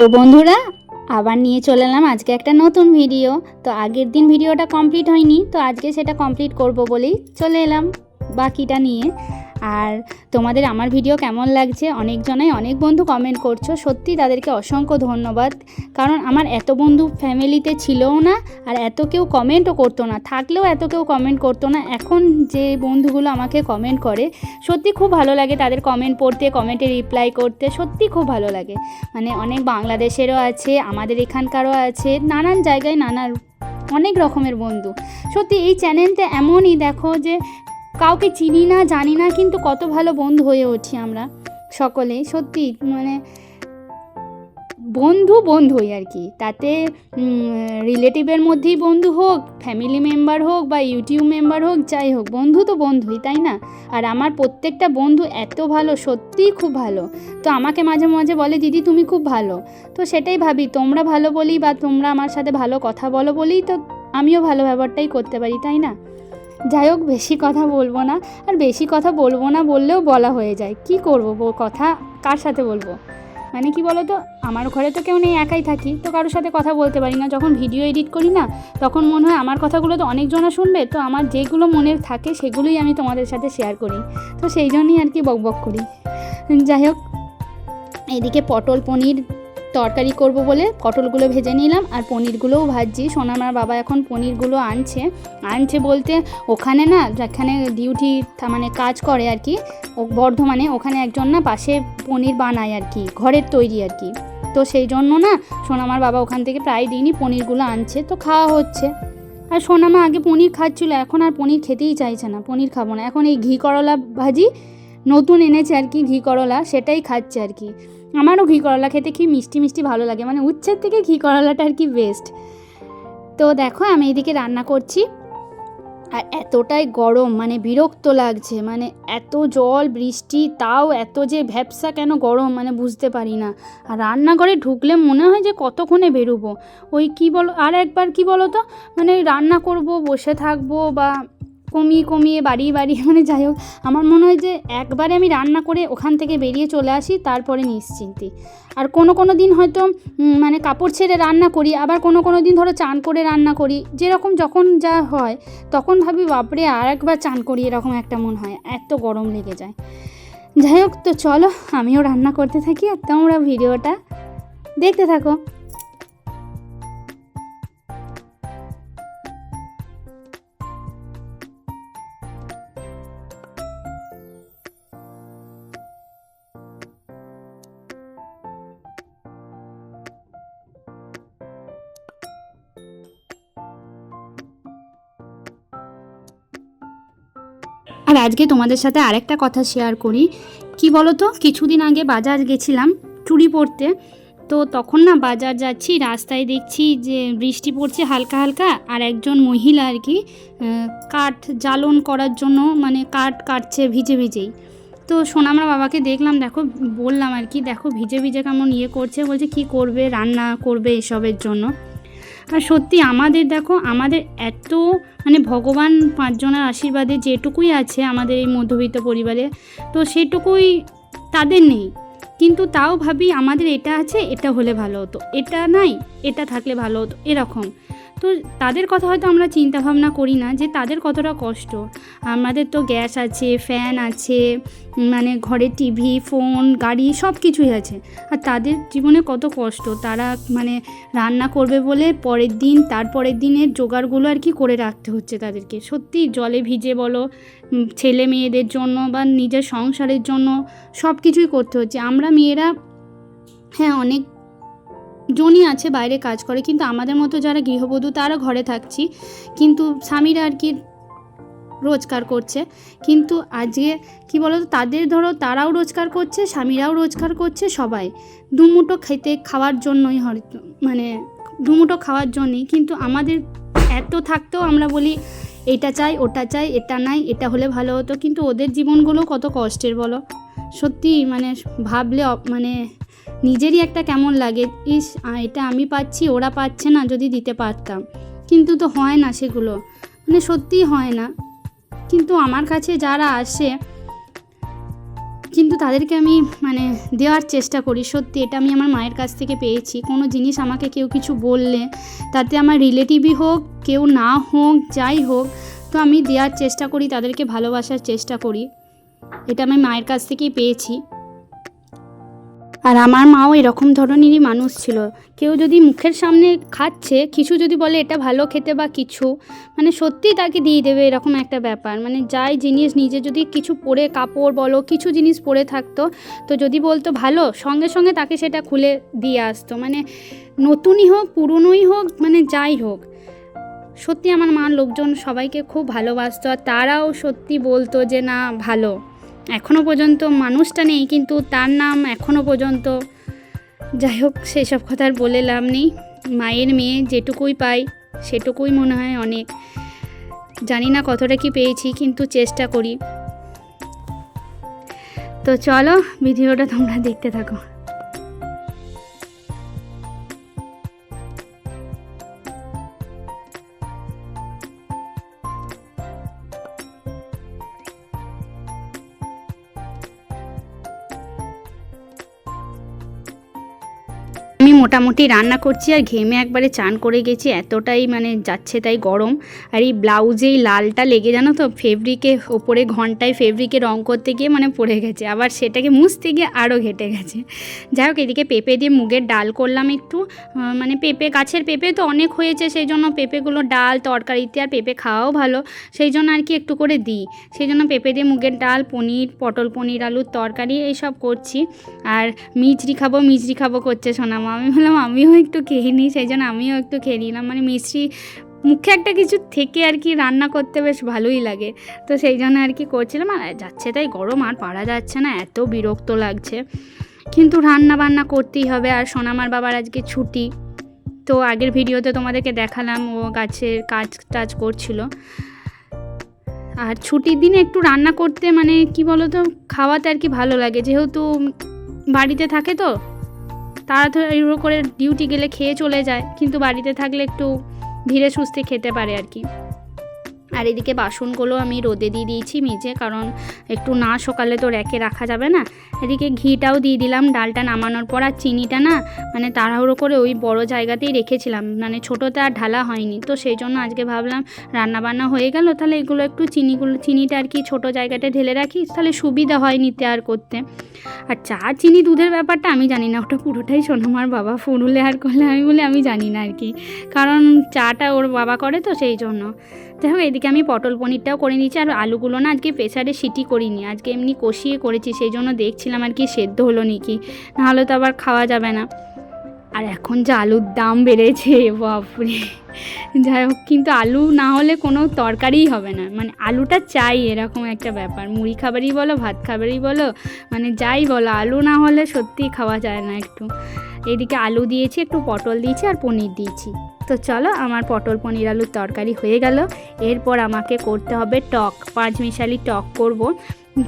তো বন্ধুরা, আবার নিয়ে চলে এলাম আজকে একটা নতুন ভিডিও। তো আগের দিন ভিডিওটা কমপ্লিট হয়নি, তো আজকে সেটা কমপ্লিট করব বলেই চলে এলাম বাকিটা নিয়ে। আর তোমাদের আমার ভিডিও কেমন লাগছে? অনেকজনাই অনেক বন্ধু কমেন্ট করছ। সত্যি তাদেরকে অসংখ্য ধন্যবাদ। কারণ আমার এত বন্ধু ফ্যামিলিতে ছিলও না, আর এত কেউ কমেন্টও করতো না। থাকলেও এত কেউ কমেন্ট করতো না। এখন যে বন্ধুগুলো আমাকে কমেন্ট করে, সত্যি খুব ভালো লাগে তাদের কমেন্ট পড়তে কমেন্টে রিপ্লাই করতে। সত্যি খুব ভালো লাগে। মানে অনেক বাংলাদেশেরও আছে, আমাদের এখানকারও আছে, নানান জায়গায় নানা অনেক রকমের বন্ধু। সত্যি এই চ্যানেলটা এমনই, দেখো যে কাউকে চিনি না, জানি না, কিন্তু কত ভালো বন্ধু হয়ে উঠি আমরা সকলেই সত্যি মানে বন্ধু বন্ধুই আর কি। তাতে রিলেটিভের মধ্যেই বন্ধু হোক ফ্যামিলি মেম্বার হোক বা ইউটিউব মেম্বার হোক, যাই হোক, বন্ধু তো বন্ধুই, তাই না? আর আমার প্রত্যেকটা বন্ধু এত ভালো, সত্যিই খুব ভালো। তো আমাকে মাঝে মাঝে বলে, দিদি, তুমি খুব ভালো। তো সেটাই ভাবি, তোমরা ভালো বলি বা তোমরা আমার সাথে ভালো কথা বলো বলেই তো আমিও ভালো ব্যবহারটাই করতে পারি, তাই না? যাই হোক, বেশি কথা বলব না। আর বেশি কথা বলব না বললেও বলা হয়ে যায়। কি করব কথা কার সাথে বলব? মানে কি বলো তো আমার ঘরে তো কেউ নেই, একাই থাকি। তো কারোর সাথে কথা বলতে পারি না। যখন ভিডিও এডিট করি না, তখন মনে হয় আমার কথাগুলো তো অনেকজনা শুনবে। তো আমার যেগুলো মনে থাকে, সেগুলোই আমি তোমাদের সাথে শেয়ার করি। তো সেই জন্যই আর কি বক বক করি। যাই হোক, এদিকে পটল পনির তরকারি করব বলে পটলগুলো ভেজে নিলাম আর পনিরগুলোও ভাজছি। সোনামার বাবা এখন পনিরগুলো আনছে। আনছে বলতে ওখানে না, যেখানে ডিউটি মানে কাজ করে আর কি বর্ধমানে, ওখানে একজন না পাশে পনির বানায় আর কি, ঘরের তৈরি আর কি। তো সেই জন্য না সোনামার বাবা ওখান থেকে প্রায় দিনই পনিরগুলো আনছে। তো খাওয়া হচ্ছে। আর সোনামা আগে পনির খাচ্ছিল, এখন আর পনির খেতেই চাইছে না, পনির খাব না। এখন এই ঘি করলা ভাজি নতুন এনেছে আর কি ঘি করলা, সেটাই খাচ্ছে আর কি। আমারও ঘি করলা খেতে কি মিষ্টি মিষ্টি ভালো লাগে মানে উচ্ছের থেকে ঘি করলাটা আর কি বেস্ট তো দেখো আমি এদিকে রান্না করছি, আর এতটাই গরম মানে বিরক্ত লাগছে মানে এত জল, বৃষ্টি, তাও এত যে ভ্যাবসা কেন গরম মানে বুঝতে পারি না। আর রান্নাঘরে ঢুকলে মনে হয় যে কতক্ষণে বেরোবো। ওই কি বলো, আর একবার কি বলো তো মানে রান্না করব, বসে থাকব বা কমিয়ে কমিয়ে বাড়িয়ে বাড়িয়ে মানে যাই হোক, আমার মনে হয় যে একবারে আমি রান্না করে ওখান থেকে বেরিয়ে চলে আসি, তারপরে নিশ্চিন্তি। আর কোনো কোনো দিন হয়তো মানে কাপড় ছেড়ে রান্না করি, আবার কোনো কোনো দিন ধরো চান করে রান্না করি, যেরকম যখন যা হয়, তখন ভাবি, বাপরে, আর একবার চান করি, এরকম একটা মন হয়, এত গরম লেগে যায়। যাই হোক, তো চলো, আমিও রান্না করতে থাকি, আর তোমরা ভিডিওটা দেখতে থাকো। আর আজকে তোমাদের সাথে আরেকটা কথা শেয়ার করি। কি বলো তো কিছুদিন আগে বাজার গেছিলাম চুড়ি পরতে তো তখন না বাজার যাচ্ছি, রাস্তায় দেখছি যে বৃষ্টি পড়ছে হালকা হালকা আর একজন মহিলা আর কি কাঠ জ্বালন করার জন্য মানে কাঠ কাটছে ভিজে ভিজেই। তো সোনামরা বাবাকে দেখলাম, দেখো, বললাম আর কি, দেখো ভিজে ভিজে কেমন ইয়ে করছে, বলছে কি করবে, রান্না করবে এসবের জন্য। আর সত্যি আমাদের দেখো, আমাদের এত মানে ভগবান পাঁচজনের আশীর্বাদে যেটুকুই আছে আমাদের এই মধ্যবিত্ত পরিবারে, তো সেটুকুই তাদের নেই। কিন্তু তাও ভাবি আমাদের এটা আছে, এটা হলে ভালো হতো। এটা নাই, এটা থাকলে ভালো হতো। এরকম। তো তাদের কথা হয়তো আমরা চিন্তা ভাবনা করি না যে তাদের কতটা কষ্ট। আমাদের তো গ্যাস আছে, ফ্যান আছে মানে ঘরে টিভি, ফোন, গাড়ি সব কিছুই আছে। আর তাদের জীবনে কত কষ্ট, তারা মানে রান্না করবে বলে পরের দিন, তারপরের দিনের জোগাড়গুলো আর কি করে রাখতে হচ্ছে তাদেরকে। সত্যি জলে ভিজে বলো ছেলে মেয়েদের জন্য বা নিজের সংসারের জন্য সব কিছুই করতে হচ্ছে। আমরা মেয়েরা হ্যাঁ অনেক জনই আছে, বাইরে কাজ করে, কিন্তু আমাদের মতো যারা গৃহবধূ তারা ঘরে থাকছি। কিন্তু স্বামীরা আর কি রোজগার করছে। কিন্তু আজকে কি বলো তো তাদের ধরো তারাও রোজগার করছে, স্বামীরাও রোজগার করছে, সবাই। দুমুটো খেতে খাওয়ার জন্যই হয়তো মানে দুমুটো খাওয়ার জন্যই, কিন্তু আমাদের এত থাকতেও আমরা বলি, এটা চাই, ওটা চাই, এটা নাই, এটা হলে ভালো হতো। কিন্তু ওদের জীবনগুলো কত কষ্টের বলো? সত্যি মানে ভাবলে মানে নিজেরই একটা কেমন লাগে, ইস এটা আমি পাচ্ছি, ওরা পাচ্ছে না, যদি দিতে পারতাম। কিন্তু তো হয় না সেগুলো। মানে সত্যিই হয় না। কিন্তু আমার কাছে যারা আসে, কিন্তু তাদেরকে আমি মানে দেওয়ার চেষ্টা করি, সত্যি, এটা আমি আমার মায়ের কাছ থেকে পেয়েছি। কোনো জিনিস আমাকে কেউ কিছু বললে, তাতে আমার রিলেটিভই হোক, কেউ না হোক, যাই হোক, তো আমি দেওয়ার চেষ্টা করি, তাদেরকে ভালোবাসার চেষ্টা করি। এটা আমি মায়ের কাছ থেকেই পেয়েছি। আর আমার মাও এরকম ধরনেরই মানুষ ছিল। কেউ যদি মুখের সামনে খাচ্ছে, কিছু যদি বলে এটা ভালো খেতে বা কিছু মানে সত্যিই তাকে দিয়ে দেবে এরকম একটা ব্যাপার। মানে যাই জিনিস নিজে যদি কিছু পরে কাপড় বলো, কিছু জিনিস পরে থাকতো, তো যদি বলতো ভালো, সঙ্গে সঙ্গে তাকে সেটা খুলে দিয়ে আসতো। মানে নতুনই হোক, পুরনোই হোক মানে যাই হোক। সত্যি আমার মা লোকজন সবাইকে খুব ভালোবাসতো, আর তারাও সত্যি বলতো যে না, ভালো। এখনও পর্যন্ত মানুষটা নেই, কিন্তু তার নাম এখনও পর্যন্ত, যাই হোক, সেসব কথা আর বলে লাভ নেই। মায়ের মেয়ে যেটুকুই পাই, সেটুকুই মনে হয় অনেক। জানি না কতটা কি পেয়েছি, কিন্তু চেষ্টা করি। তো চলো, ভিডিওটা তোমরা দেখতে থাকো। আমি মোটামুটি রান্না করছি আর ঘেমে একবারে চান করে গেছি, এতটাই মানে যাচ্ছে তাই গরম। আর এই ব্লাউজেই লালটা লেগে জানো তো, ফেব্রিকে ওপরে ঘন্টায় ফেব্রিকে রং করতে গিয়ে মানে পড়ে গেছে, আবার সেটাকে মুছতে গিয়ে আরও ঘেটে গেছে। যাই হোক, এদিকে পেঁপে দিয়ে মুগের ডাল করলাম একটু মানে পেঁপে, গাছের পেঁপে তো অনেক হয়েছে, সেই জন্য পেঁপেগুলো ডাল, তরকারিতে আর পেঁপে খাওয়াও ভালো, সেই জন্য আর কি একটু করে দিই। সেই জন্য পেঁপে দিয়ে মুগের ডাল, পনির, পটল পনির, আলুর তরকারি, এইসব করছি। আর মিচড়ি খাব মিচড়ি খাব করছে সোনামা। আমি বললাম, আমিও একটু খেয়ে নিই। সেই জন্য আমিও একটু খেয়ে নিলাম। মানে মিষ্টি মুখে একটা কিছু থেকে আর কি রান্না করতে বেশ ভালোই লাগে। তো সেই জন্য আর কি করছিলাম। আর যাচ্ছে তাই গরম, আর পারা যাচ্ছে না, এত বিরক্ত লাগছে। কিন্তু রান্না বান্না করতেই হবে। আর সোনামার বাবার আজকে ছুটি। তো আগের ভিডিওতে তোমাদেরকে দেখালাম, ও গাছের কাজ টাজ করছিল। আর ছুটির দিনে একটু রান্না করতে মানে কি বলো তো খাওয়াতে আর কি ভালো লাগে। যেহেতু বাড়িতে থাকে তো তাড়াতাড়ি করে ডিউটি গেলে খেয়ে চলে যায়, কিন্তু বাড়িতে থাকলে একটু ধীরে সুস্থে খেতে পারে আর কি। আর এদিকে বাসনগুলো আমি রোদে দিয়ে দিয়েছি মেজে, কারণ একটু না সকালে তো র্যাকে রাখা যাবে না। এদিকে ঘিটাও দিয়ে দিলাম ডালটা নামানোর পর, আর চিনিটা না মানে তাড়াহুড়ো করে ওই বড় জায়গাতেই রেখেছিলাম। মানে ছোটোতে আর ঢালা হয়নি। তো সেই জন্য আজকে ভাবলাম রান্না বান্না হয়ে গেল, তাহলে এগুলো একটু চিনিগুলো চিনিটা আর কি ছোটো জায়গাটা ঢেলে রাখি, তাহলে সুবিধা হয় নিতে আর করতে। আর চা চিনি দুধের ব্যাপারটা আমি জানি না, ওটা পুরোটাই সোনামার বাবা ফুরুলে আর করলে আমি বলে আমি জানি না আর কি। কারণ চাটা ওর বাবা করে তো সেই জন্য। যাই হোক এদিকে আমি পটল পনিরটাও করে নিয়েছি আর আলুগুলো না আজকে প্রেসারে সিটি করিনি। আজকে এমনি কষিয়ে করেছি সেই জন্য দেখছিলাম আর কি সেদ্ধ হলো নাকি। নাহলে তো আবার খাওয়া যাবে না। আর এখন যে আলুর দাম বেড়েছে, বাপরে। যাই হোক, কিন্তু আলু না হলে কোনো তরকারিই হবে না। মানে আলুটা চাই, এরকম একটা ব্যাপার। মুড়ি খাবারই বলো, ভাত খাবারই বলো মানে যাই বলো, আলু না হলে সত্যিই খাওয়া যায় না একটু। এদিকে আলু দিয়েছি, একটু পটল দিয়েছি আর পনির দিয়েছি। তো চলো আমার পটল পনির আলুর তরকারি হয়ে গেল। এরপর আমাকে করতে হবে টক পাঁচ মিশালি টক করব।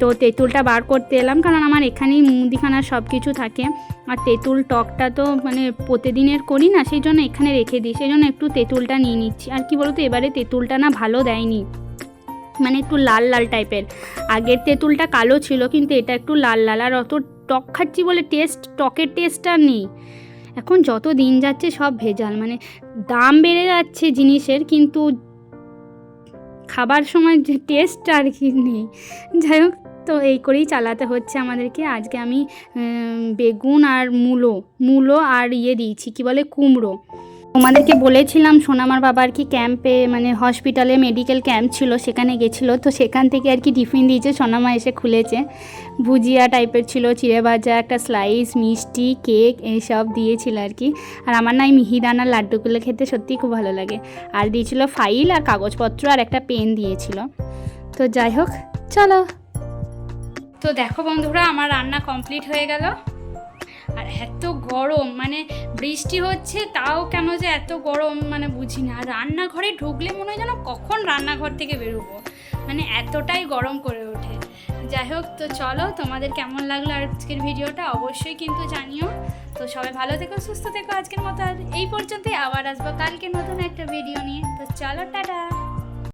তো তেঁতুলটা বার করতে এলাম কারণ আমার এখানেই মুদিখানার সব কিছু থাকে। আর তেঁতুল টকটা তো মানে প্রতিদিনের করি না সেই জন্য এখানে রেখে দিই। সেই জন্য একটু তেঁতুলটা নিয়ে নিচ্ছি। আর কি বলতো, এবারে তেঁতুলটা না ভালো দেয়নি। মানে একটু লাল লাল টাইপের। আগের তেঁতুলটা কালো ছিল, কিন্তু এটা একটু লাল লাল। আর অত টক খাচ্ছি বলে টেস্ট টকের টেস্ট আর নেই। এখন যত দিন যাচ্ছে সব ভেজাল মানে দাম বেড়ে যাচ্ছে জিনিসের, কিন্তু খাবার সময় যে টেস্ট আর কি নেই। যাই হোক, তো এই করেই চালাতে হচ্ছে আমাদেরকে। আজকে আমি বেগুন আর মূলো মূলো আর ইয়ে দিয়েছি, কি বলে কুমড়ো। তোমাদেরকে বলেছিলাম, সোনামার বাবা আর কি ক্যাম্পে মানে হসপিটালে মেডিকেল ক্যাম্প ছিল, সেখানে গেছিল। তো সেখান থেকে আর কি টিফিন দিয়েছে, সোনামা এসে খুলেছে। ভুজিয়া টাইপের ছিল, চিড়ে ভাজা, একটা স্লাইস মিষ্টি কেক এইসব দিয়েছিল আর কি। আর আমার না এই মিহিদানার লাড্ডুগুলো খেতে সত্যিই খুব ভালো লাগে। আর দিয়েছিল ফাইল আর কাগজপত্র আর একটা পেন দিয়েছিল। তো যাই হোক, চলো। তো দেখো বন্ধুরা, আমার রান্না কমপ্লিট হয়ে গেল। আর এত গরম মানে বৃষ্টি হচ্ছে তাও কেন যে এত গরম মানে বুঝি না। আর রান্নাঘরে ঢুকলে মনে হয় যেন কখন রান্নাঘর থেকে বেরোবো। মানে এতটাই গরম করে ওঠে। যাই হোক, তো চলো, তোমাদের কেমন লাগল আজকের ভিডিওটা অবশ্যই কিন্তু জানিও। তো সবাই ভালো থেকো, সুস্থ থেকো আজকের মতো। আর এই পর্যন্তই আবার আসব কালকে নতুন একটা ভিডিও নিয়ে। তো চলো, টাটা!